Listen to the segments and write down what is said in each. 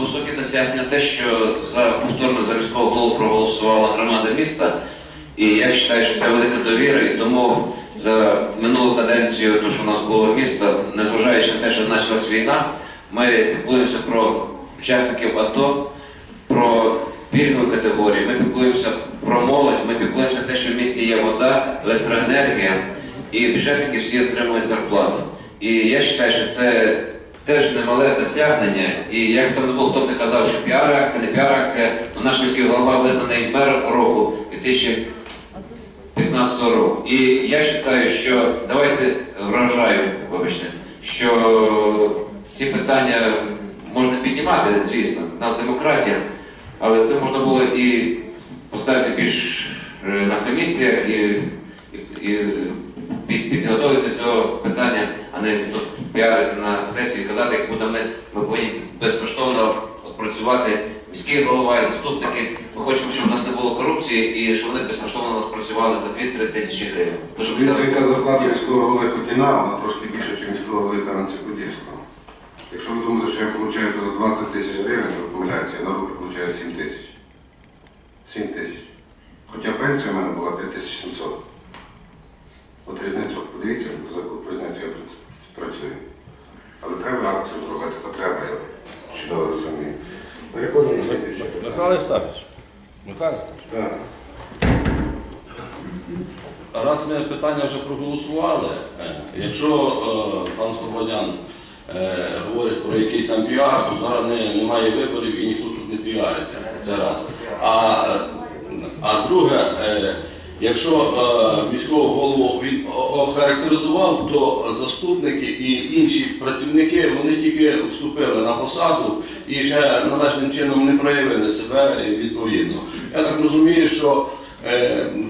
високі досягнення те, що за повторно за міського голову проголосувала громада міста. І я вважаю, що це велика довіра, і тому за минулу каденцію, то що у нас було місто, незважаючи на те, що почалась війна, ми піклуємося про учасників АТО, про пільгові категорії, ми піклуємося про молодь, ми піклуємося те, що в місті є вода, електроенергія, і бюджетники всі отримують зарплату. І я вважаю, що це теж немале досягнення. І як там не було, хто б не казав, що піар-акція, не піар-акція, але наш міський голова визнаний мером року 2015 року. І я вважаю, що давайте вражаю, вибачте, що ці питання можна піднімати, звісно, в нас демократія, але це можна було і поставити більш е, на комісіях і, і, і підготовити цього питання, а не тут піарити на сесії, казати, як буде ми, ми повинні безкоштовно працювати міський голова і заступники. Ми хочемо, щоб у нас не було корупції і щоб вони безкоштовно нас працювали за 2-3 тисячі гривень. То, щоб Дивіться, яка зарплата міського голови Хотіна, вона трошки більше, ніж міського голови Каранці-Подільського. Якщо ви думаєте, що я отримую тут 20 тисяч гривень, то ви помиляєтеся, я на руки отримую 7 тисяч. 7 тисяч. Хоча пенсія в мене була 5700. От різницю, подивіться, за яку різницю я пр- працюю. Але акцію зробити, то треба, я чудово розумію. Переходимо на слідче. Михайло Остапович, Михайло Остапович, Так. раз ми питання вже проголосували, е, якщо е, пан Слободян е, говорить про якийсь там піар, то зараз не, немає виборів і ніхто тут не піариться. Це раз. А, а друге, е, якщо е, міського голову він охарактеризував, то заступники і інші працівники вони тільки вступили на посаду і ще належним чином не проявили себе відповідно. Я так розумію, що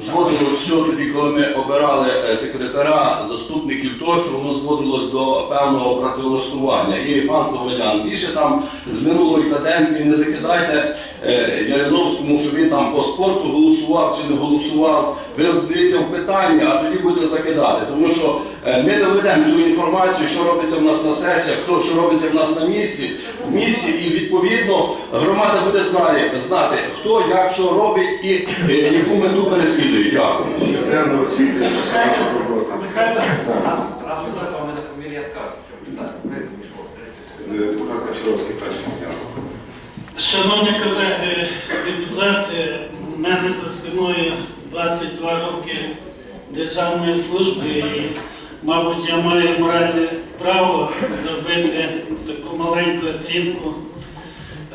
Зводило все тоді, коли ми обирали е, секретаря, заступників тощо, воно зводилось до певного працевлаштування. І пан Слободян, більше там з минулої каденції не закидайте е, Яриновському, що він там по спорту голосував чи не голосував. Ви розберіться в питанні, а тоді будете закидати. Тому що е, ми доведемо цю інформацію, що робиться в нас на сесіях, хто що робиться в нас на місці, в місці, і відповідно громада буде знає, знати, хто як що робить і е, яку мету переслідує. Дякую. Щоденно освіти, наша робота. Е. Шановні колеги, депутати, у мене за спиною 22 роки державної служби мабуть, я маю моральне право зробити таку маленьку оцінку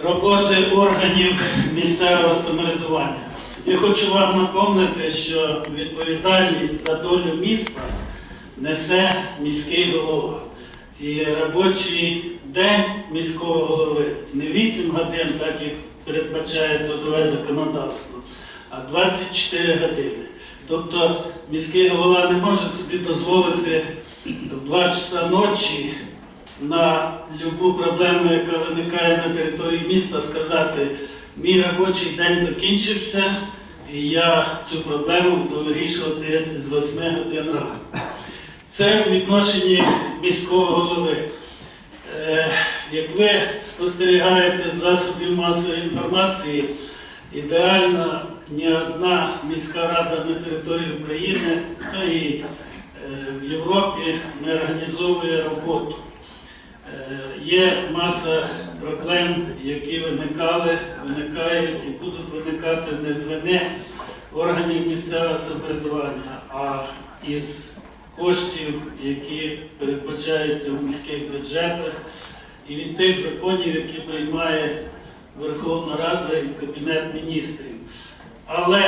роботи органів місцевого самоврядування. Я хочу вам напомнити, що відповідальність за долю міста несе міський голова. І робочий день міського голови не 8 годин, так як передбачає трудове законодавство, а 24 години. Тобто міський голова не може собі дозволити в 2 часа ночі на любу проблему, яка виникає на території міста, сказати, мій робочий день закінчився, і я цю проблему буду вирішувати з 8 годин ранку. Це в відношенні міського голови. Е, Як ви спостерігаєте засобів масової інформації, ідеально ні одна міська рада на території України, та і е, в Європі не організовує роботу. Е, Є маса проблем, які виникали, виникають і будуть виникати не з вини органів місцевого самоврядування, а із коштів, які передбачаються в міських бюджетах, і від тих законів, які приймає Верховна Рада і Кабінет міністрів. Але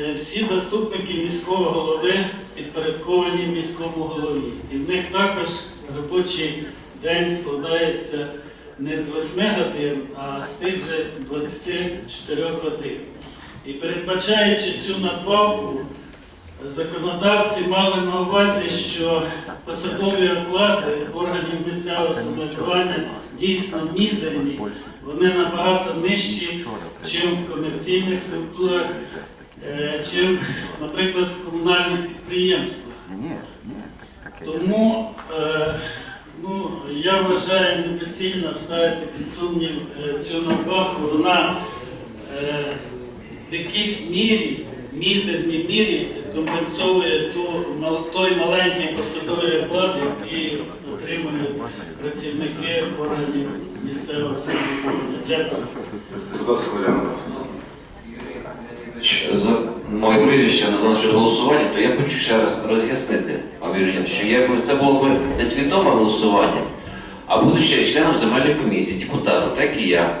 е, всі заступники міського голови підпорядковані міському голові. І в них також робочий день складається не з 8 годин, а з тих же 24 годин. І передбачаючи цю надбавку, законодавці мали на увазі, що посадові оклади органів місцевого самоврядування дійсно мізерні, вони набагато нижчі, ніж в комерційних структурах, е, чим, наприклад, в комунальних підприємствах. Тому е, Ну, я вважаю недоцільно ставити під сумнів е, цю надбавку. Вона в якійсь мірі, мізерній мірі компенсує той маленький посадовий оклад, який отримують працівники органів місцевого самоврядування. Щ- За моє прізвище названо щодо голосування, то я хочу ще раз роз'яснити, що я, це було б несвідоме голосування, а будучи членом земельної комісії, депутатом, так і я,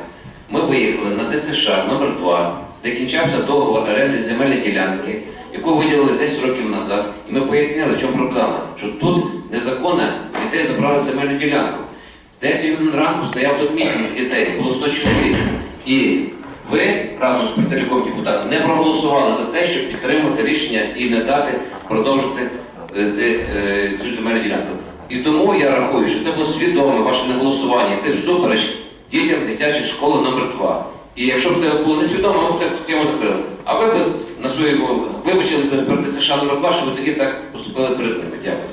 ми виїхали на ДСШ номер 2 де кінчався договор оренди земельної ділянки, яку виділили 10 років назад, і ми пояснили, в чому проблема, що тут незаконно дітей забрали земельну ділянку. 10 годин ранку стояв тут з дітей, було 100 чоловік. І ви разом з представником депутатів не проголосували за те, щоб підтримати рішення і не дати продовжити е, це, е, цю земельну ділянку. І тому я рахую, що це було свідоме ваше неголосування, йти всупереч дітям дитячої школи номер 2 І якщо б це було несвідомо, ми б цю тему закрили. А ви б на своєму вибачили перед США номер 2 що ви тоді так поступили перед ними. Дякую.